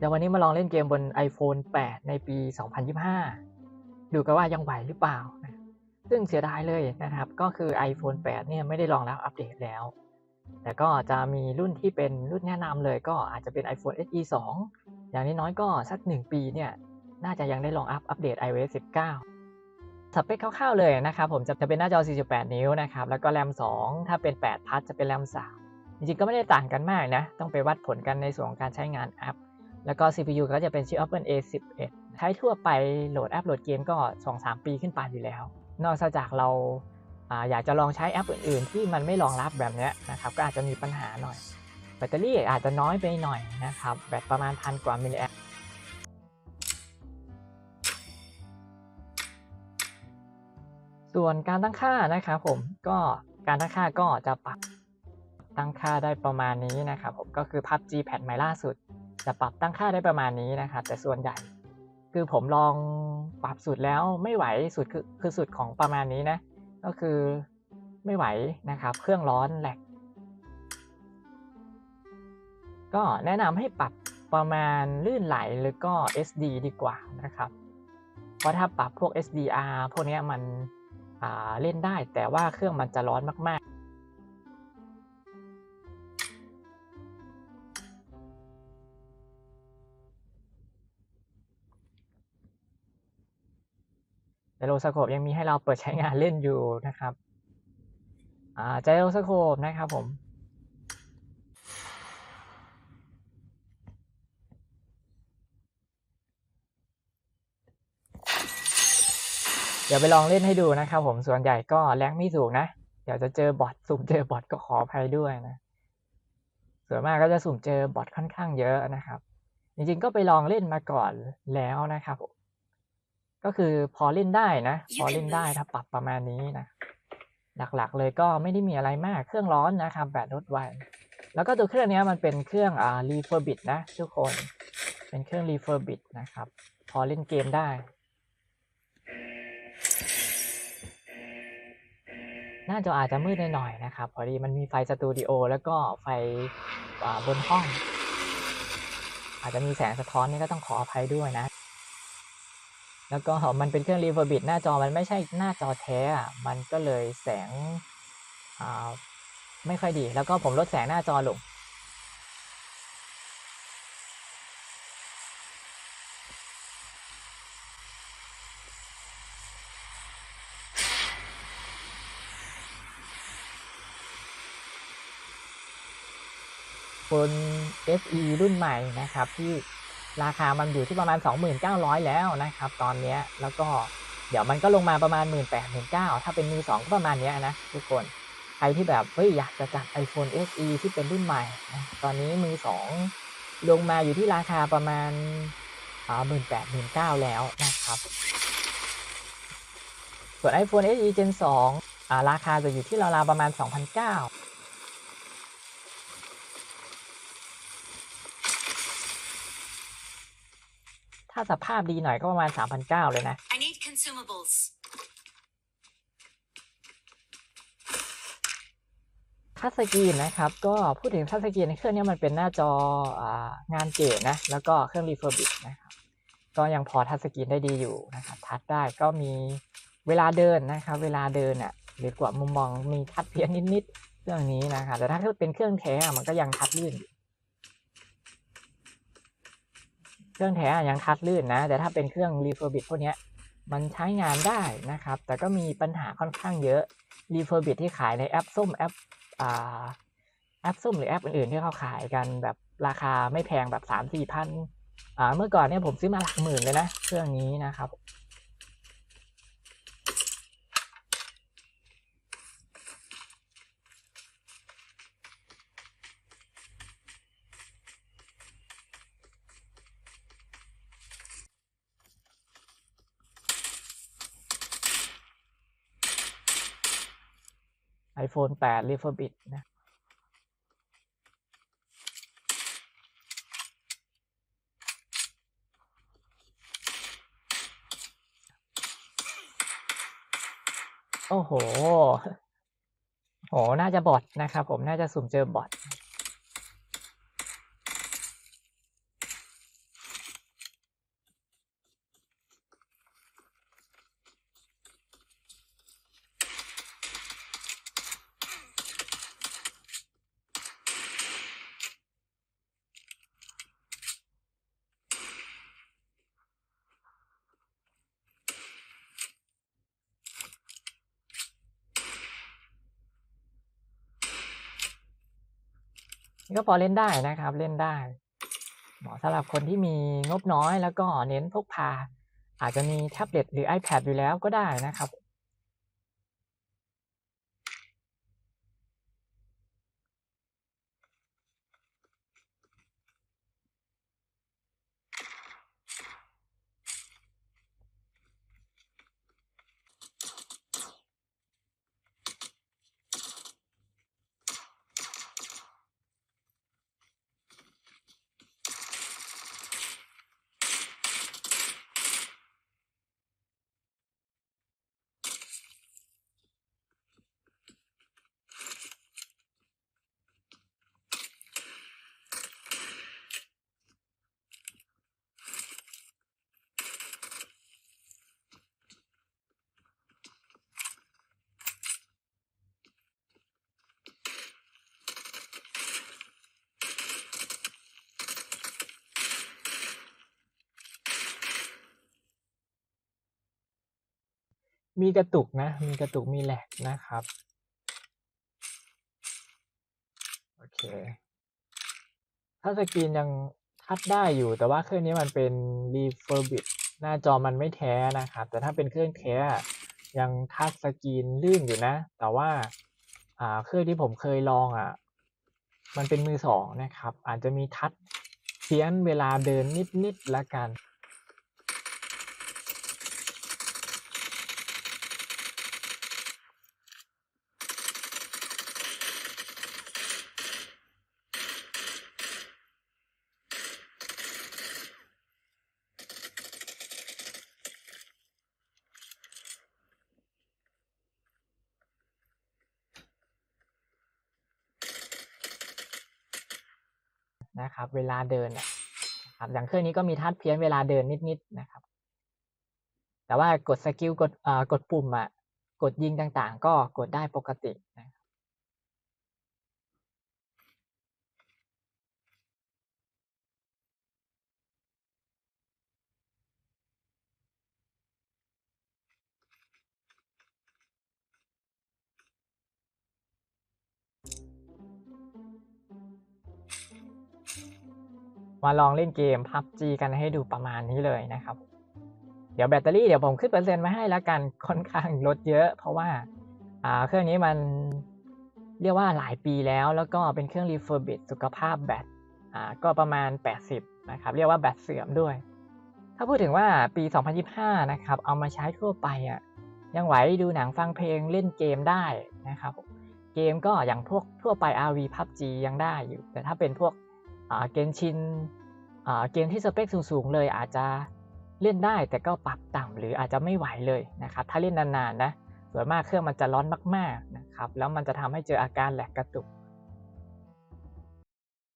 เดี๋ยววันนี้มาลองเล่นเกมบน iPhone 8 ในปี 2025 ดูกันว่ายังไหวหรือเปล่า ซึ่งเสียดายเลยนะครับ ก็คือ iPhone 8 เนี่ยไม่ได้รองรับอัปเดตแล้ว แต่ก็จะมีรุ่นที่เป็นรุ่นแนะนำเลยก็อาจจะเป็น iPhone SE 2 อย่างน้อยๆก็สัก 1 ปีเนี่ย น่าจะยังได้ลองอัพอัปเดต iOS 19 สเปคคร่าวๆเลยนะครับ ผมจะจะเป็นหน้าจอ 48 นิ้วนะครับ แล้วก็แรม 2 ถ้าเป็น 8 พัทจะเป็นแรม 3 จริงๆก็ไม่ได้ต่างกันมากนะ ต้องไปวัดผลกันในส่วนของการใช้งานแอป แล้วก็ CPU ก็จะเป็นชิป Apple A11 ใช้ทั่วไปโหลดแอปโหลดเกมก็ 2-3 ปีขึ้นไปอยู่แล้ว นอกจากเราอยากจะลองใช้แอปอื่น ๆ ที่มันไม่รองรับแบบนี้นะครับก็อาจจะมีปัญหาหน่อย แบตเตอรี่อาจจะน้อยไปหน่อยนะครับแบตประมาณพันกว่ามิลลิแอมส่วนการตั้งค่านะครับผมก็การตั้งค่าก็จะปรับตั้งค่าได้ประมาณนี้นะครับผมก็คือ PUBG แพทใหม่ล่าสุด จะปรับตั้งค่าได้ประมาณนี้นะครับ แต่ส่วนใหญ่คือผมลองปรับสุดแล้วไม่ไหวสุดคือคือสุดของประมาณนี้นะ ก็คือไม่ไหวนะครับ เครื่องร้อนแหลกก็แนะนำให้ปรับประมาณลื่นไหลหรือก็ SD ดีกว่านะครับ เพราะถ้าปรับพวก SDR พวกนี้มันเล่นได้แต่ว่าเครื่องมันจะร้อนมาก ๆแต่โลสโคปยังมีให้เราเปิดใช้งานเล่นอยู่นะครับอ่าจโลสโคปนะครับผมเดี๋ยวไปลองเล่นให้ดูนะครับผมส่วนใหญ่ก็แรงไม่สูงนะ เดี๋ยวจะเจอบอทสุ่มเจอบอทก็ขออภัยด้วยนะ ส่วนมากก็จะสุ่มเจอบอทค่อนข้างเยอะนะครับ จริงๆก็ไปลองเล่นมาก่อนแล้วนะครับผม ก็คือพอเล่นได้นะ พอเล่นได้ถ้าปรับประมาณนี้นะ หลักๆเลยก็ไม่ได้มีอะไรมากเครื่องร้อนนะครับแบตลดไวแล้วก็ตัวเครื่องเนี้ยมันเป็นเครื่องอ่ารีเฟอร์บิดนะทุกคนเป็นเครื่องรีเฟอร์บิดนะครับ พอเล่นเกมได้ หน้าจออาจจะมืดหน่อยๆนะครับ พอดีมันมีไฟสตูดิโอแล้วก็ไฟอ่าบนห้อง อาจจะมีแสงสะท้อนนี่ก็ต้องขออภัยด้วยนะ แล้วก็มันเป็นเครื่องรีเฟอร์บิดหน้าจอมันไม่ใช่หน้าจอแท้มันก็เลยแสงไม่ค่อยดี แล้วก็ผมลดแสงหน้าจอลง บน SE รุ่นใหม่นะครับที่ ราคามันอยู่ที่ประมาณ 2,900 แล้วนะครับตอนนี้แล้วก็เดี๋ยวมันก็ลงมาประมาณ 1 8 0 0 0ถ้าเป็นมือสองก็ประมาณนี้นะทุกคนใครที่แบบเฮ้ยอยากจะจัด iPhone SE ที่เป็นรุ่นใหม่นะตอนนี้มือสองลงมาอยู่ที่ราคาประมาณอ่า18 0 0 0แล้วนะครับ ส่วน iPhone SE Gen 2อ่าราคาจะอยู่ที่ราวๆประมาณ2,900าสภาพดีหน่อยก็ประมาณ 3,900 เลยนะ I need consumables. ทัชสกรีนนะครับก็พูดถึงทัชสกรีนในเครื่องนี้มันเป็นหน้าจออางานเก๋นะแล้วก็เครื่องรีเฟอร์บิดนะครับก็ยังพอทัชสกรีนได้ดีอยู่นะครับทัชได้ก็มีเวลาเดินนะครับเวลาเดินอะหรือกว่ามุมมองมีทัชเพี้ยนนิดๆเครื่องนี้นะครับแต่ถ้าเป็นเครื่องแท้อะมันก็ยังทัชลื่นอยู่ เครื่องแท้ยังทัดลื่นนะ แต่ถ้าเป็นเครื่องรีเฟอร์บิดพวกนี้มันใช้งานได้นะครับ แต่ก็มีปัญหาค่อนข้างเยอะรีเฟอร์บิดที่ขายในแอปส้มแอปอ่าแอปส้มหรือแอปอื่นๆที่เขาขายกันแบบราคาไม่แพงแบบสามสี่พันอ่าเมื่อก่อนเนี่ยผมซื้อมาหลักหมื่นเลยนะ เครื่องนี้นะครับ iPhone 8 r e f u r b i t นะโอ้โห โห น่าจะบอทนะครับ ผม น่าจะสุ่มเจอบอท นี่ก็พอเล่นได้นะครับเล่นได้ เหมาะสำหรับคนที่มีงบน้อยแล้วก็เน้นพกพา อาจจะมีแท็บเล็ตหรือ iPad อยู่แล้วก็ได้นะครับ มีกระตุกนะ มีกระตุกมีแหลกนะครับ โอเค ถ้าสกรีนยังทัดได้อยู่ แต่ว่าเครื่องนี้มันเป็น refurbish หน้าจอมันไม่แท้นะครับ แต่ถ้าเป็นเครื่องแท้อะยังทัชสกรีนลื่นอยู่นะ แต่ว่าอ่าเครื่องที่ผมเคยลองอะมันเป็นมือสองนะครับ อาจจะมีทัชเพี้ยนเวลาเดินนิดๆแล้วกัน นะครับ เวลาเดินนะครับอย่างเครื่องนี้ก็มีทัดเพี้ยนเวลาเดินนิดๆนะครับ แต่ว่ากดสกิลกดอ่ากดปุ่มอะกดยิงต่างๆ ก็กดได้ปกตินะ มาลองเล่นเกม PUBG กันให้ดูประมาณนี้เลยนะครับ เดี๋ยวแบตเตอรี่เดี๋ยวผมขึ้นเปอร์เซ็นต์มาให้แล้วกันค่อนข้างลดเยอะ เพราะว่าอ่าเครื่องนี้มันเรียกว่าหลายปีแล้ว แล้วก็เป็นเครื่อง refurbish สุขภาพแบตอ่าก็ประมาณ 80 นะครับ เรียกว่าแบตเสื่อมด้วย ถ้าพูดถึงว่าปี 2025 นะครับ เอามาใช้ทั่วไปอะยังไหวดูหนังฟังเพลงเล่นเกมได้นะครับ เกมก็อย่างพวกทั่วไป RV PUBG ยังได้อยู่ แต่ถ้าเป็นพวก เกนชินเกมที่สเปคสูงๆเลยอาจจะเล่นได้แต่ก็ปรับต่ำหรืออาจจะไม่ไหวเลยนะครับถ้าเล่นนานๆนะส่วนมากเครื่องมันจะร้อนมากๆนะครับแล้วมันจะทำให้เจออาการแหลกกระตุก